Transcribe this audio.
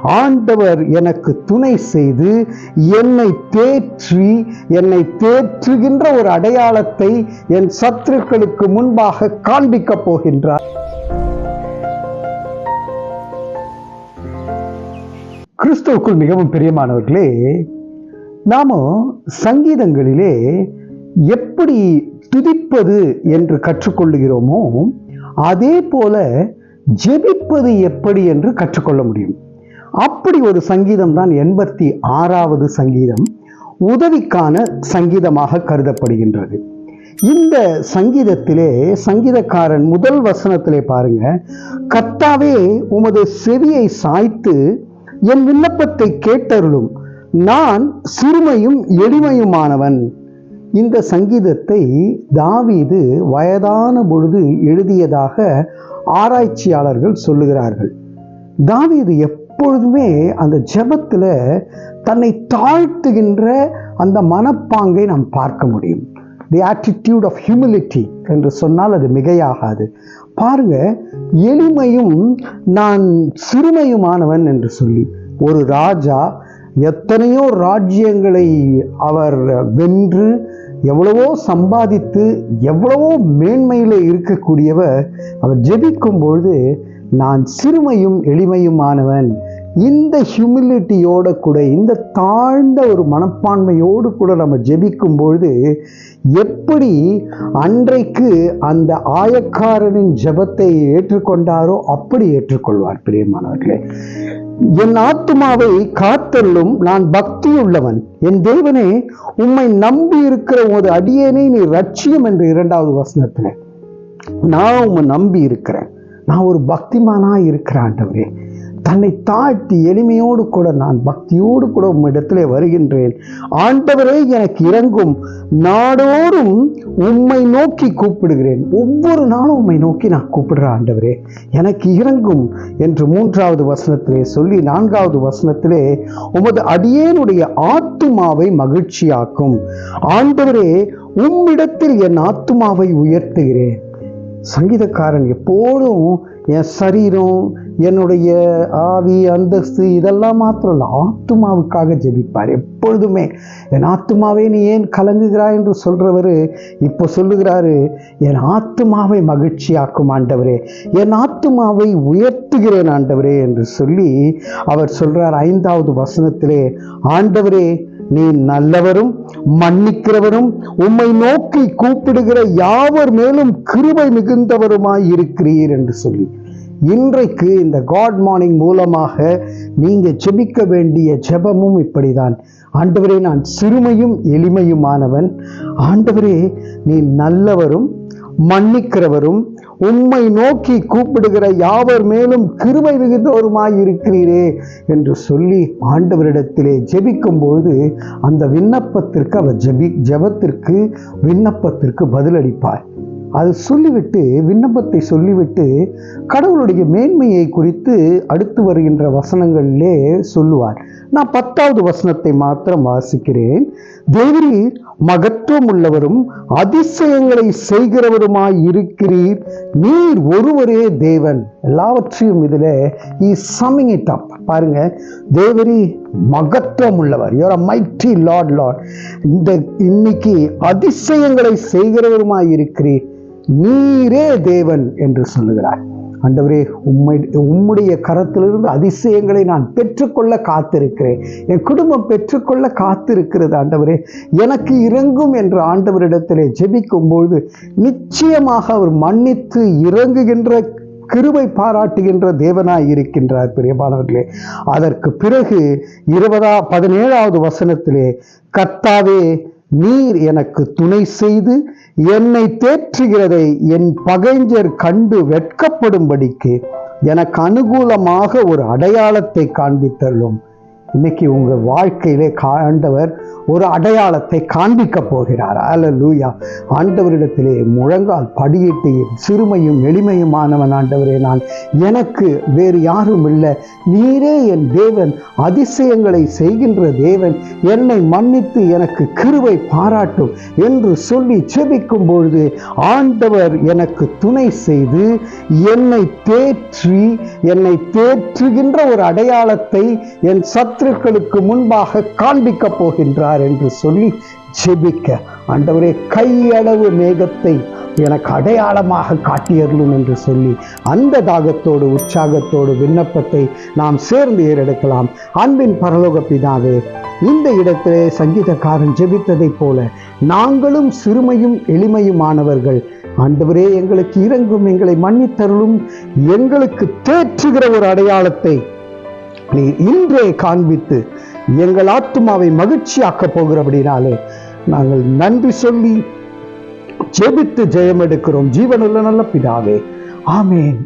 ஆண்டவர் எனக்கு துணை செய்து என்னை தேற்றி என்னை தேற்றுகின்ற ஒரு அடையாளத்தை என் சத்துருக்களுக்கு முன்பாக காண்பிக்கப் போகின்றார். கிறிஸ்துவுக்குள் மிகவும் பிரியமானவர்களே நாம சங்கீதங்களிலே எப்படி துதிப்பது என்று கற்றுக்கொள்ளுகிறோமோ அதே போல ஜெபிப்பது எப்படி என்று கற்றுக்கொள்ள முடியும். அப்படி ஒரு சங்கீதம் தான் எண்பத்தி ஆறாவது சங்கீதம் உதவிக்கான சங்கீதமாக கருதப்படுகின்றது. இந்த சங்கீதத்திலே சங்கீதக்காரன் முதல் வசனத்திலே பாருங்க கத்தாவே உமது செவியை சாய்த்து என் விண்ணப்பத்தை கேட்டருளும். நான் சிறுமையும் எளிமையுமானவன் இந்த சங்கீதத்தை தாவீது வயதான பொழுது எழுதியதாக ஆராய்ச்சியாளர்கள் சொல்லுகிறார்கள். தாவீது எப்பொழுதுமே அந்த ஜபத்தில் தன்னை தாழ்த்துகின்ற அந்த மனப்பாங்கை நாம் பார்க்க முடியும். தி ஆட்டிடியூட் ஆஃப் ஹியூமிலிட்டி என்று சொன்னால் அது மிகையாகாது. பாருங்க எளிமையும் நான் சிறுமையுமானவன் என்று சொல்லி ஒரு ராஜா எத்தனையோ ராஜ்யங்களை அவர் வென்று எவ்வளவோ சம்பாதித்து எவ்வளவோ மேன்மையில் இருக்கக்கூடியவர் அவர் ஜெபிக்கும் பொழுது நான் சிறுமையும் எளிமையுமானவன். இந்த ஹியூமிலிட்டியோட கூட இந்த தாழ்ந்த ஒரு மனப்பான்மையோடு கூட நம்ம ஜெபிக்கும் பொழுது எப்படி அன்றைக்கு அந்த ஆயக்காரனின் ஜெபத்தை ஏற்றுக்கொண்டாரோ அப்படி ஏற்றுக்கொள்வார் பிரியமானவர்களே. என் ஆத்துமாவை காத்தல்லும் நான் பக்தியுள்ளவன். என் தேவனே உம்மை நம்பி இருக்கிற ஒரு அடியேனை நீ ரட்சியம் என்று இரண்டாவது வசனத்தில் நான் உம்மை நம்பி இருக்கிறேன். நான் ஒரு பக்திமானா இருக்கிறேன் ஆண்டவரே தன்னை தாழ்த்தி எளிமையோடு கூட நான் பக்தியோடு கூட உம்மிடத்திலே வருகின்றேன். ஆண்டவரே எனக்கு இறங்கும் நாடோறும் உம்மை நோக்கி கூப்பிடுகிறேன். ஒவ்வொரு நாளும் உம்மை நோக்கி நான் கூப்பிடுறேன் ஆண்டவரே எனக்கு இறங்கும் என்று மூன்றாவது வசனத்திலே சொல்லி நான்காவது வசனத்திலே உமது அடியேனுடைய ஆத்துமாவை மகிழ்ச்சியாக்கும். ஆண்டவரே உம்மிடத்தில் என் ஆத்துமாவை உயர்த்துகிறேன். சங்கீதக்காரன் எப்போதும் என் சரீரம் என்னுடைய ஆவி அந்தஸ்து இதெல்லாம் மாத்திரம் இல்லை ஆத்துமாவுக்காக ஜெபிப்பார் எப்பொழுதுமே. என் ஆத்துமாவே நீ ஏன் கலங்குகிறாய் என்று சொல்கிறவர் இப்போ சொல்லுகிறாரு என் ஆத்துமாவை மகிழ்ச்சியாக்கும் ஆண்டவரே என் ஆத்துமாவை உயர்த்துகிறேன் ஆண்டவரே என்று சொல்லி அவர் சொல்கிறார் ஐந்தாவது வசனத்திலே ஆண்டவரே நீ நல்லவரும் மன்னிக்கிறவரும் உம்மை நோக்கி கூப்பிடுகிற யாவர் மேலும் கிருபை மிகுந்தவருமாய் இருக்கிறீர் என்று சொல்லி. இன்றைக்கு இந்த காட் மார்னிங் மூலமாக நீங்க செபிக்க வேண்டிய ஜெபமும் இப்படிதான். ஆண்டவரே நான் சிறுமையும் எளிமையுமானவன். ஆண்டவரே நீ நல்லவரும் மன்னிக்கிறவரும் உம்மை நோக்கி கூப்பிடுகிற யாவர் மேலும் கிருபை மிகுந்தோருமாய் இருக்கிறீரே என்று சொல்லி ஆண்டவரிடத்திலே ஜெபிக்கும் பொழுது அந்த விண்ணப்பத்திற்கு அவர் ஜெபி ஜெபத்திற்கு விண்ணப்பத்திற்கு பதிலளிப்பார். அது சொல்லிவிட்டு விண்ணப்பத்தை சொல்லிவிட்டு கடவுளுடைய மேன்மையை குறித்து அடுத்து வருகின்ற வசனங்களிலே சொல்லுவார். நான் பத்தாவது வசனத்தை மாத்திரம் வாசிக்கிறேன். தேவரீர் மகத்துவம் உள்ளவரும் அதிசயங்களை செய்கிறவருமாய் இருக்கிறீர். நீர் ஒருவரே தேவன். எல்லாவற்றையும் இதுல இ சம்மிங் இட் அப் பாருங்க தேவரி மகத்துவம் உள்ளவர் யோர் மைட்டி லார்ட் லார்ட் இந்த இன்னைக்கு அதிசயங்களை செய்கிறவருமாய் இருக்கிறீர். நீரே தேவன் என்று சொல்லுகிறார். ஆண்டவரே உம்மை உம்முடைய கரத்திலிருந்து அதிசயங்களை நான் பெற்றுக்கொள்ள காத்திருக்கிறேன். என் குடும்பம் பெற்றுக்கொள்ள காத்திருக்கிறது ஆண்டவரே. எனக்கு இறங்கும் என்று ஆண்டவரிடத்திலே ஜெபிக்கும் பொழுது நிச்சயமாக அவர் மன்னித்து இறங்குகின்ற கிருபை பாராட்டுகின்ற தேவனாய் இருக்கின்றார் பிரியமானவர்களே. அதற்கு பிறகு இருபதா பதினேழாவது வசனத்திலே கர்த்தாவே நீர் எனக்கு துணை செய்து என்னை தேற்றுகிறதை என் பகைஞர் கண்டு வெட்கப்படும்படிக்கு எனக்கு அனுகூலமாக ஒரு அடையாளத்தை காண்பித்தள்ளும் இன்னைக்கு உங்க வாழ்க்கையிலே ஆண்டவர் ஒரு அடையாளத்தை காண்பிக்க போகிறார். அல்லேலூயா ஆண்டவரிடத்திலே முழங்கால் படியிட்டு சிறுமையும் எளிமையுமானவன் ஆண்டவரே நான். எனக்கு வேறு யாரும் இல்லை. நீரே என் தேவன். அதிசயங்களை செய்கின்ற தேவன். என்னை மன்னித்து எனக்கு கிருவை பாராட்டும் என்று சொல்லி செபிக்கும் பொழுது ஆண்டவர் எனக்கு துணை செய்து என்னை தேற்றி என்னை தேற்றுகின்ற ஒரு அடையாளத்தை என் சத்துருக்களுக்கு முன்பாக காண்பிக்க போகின்றார் என்று சொல்லி ஜெபிக்க. ஆண்டவரே கையளவு மேகத்தை எனக்கு அடையாளமாக காட்டியர்களும் என்று சொல்லி அந்த தாகத்தோடு உற்சாகத்தோடு விண்ணப்பத்தை நாம் சேர்ந்து ஏறெடுக்கலாம். அன்பின் பரலோக பிதாவே இந்த இடத்திலே சங்கீதக்காரன் ஜெபித்ததைப் போல நாங்களும் சிறுமையும் எளிமையுமானவர்கள். ஆண்டவரே எங்களுக்கு இறங்கும் எங்களை மன்னித்தருளும் எங்களுக்கு தேற்றுகிற ஒரு அடையாளத்தை நீ இன்றே காண்பித்து எங்கள் ஆத்துமாவை மகிழ்ச்சியாக்க போகிறபடினாலே நாங்கள் நன்றி சொல்லி ஜெபித்து ஜெயம் எடுக்கிறோம் ஜீவனுள்ள நல்ல பிதாவே. ஆமேன்.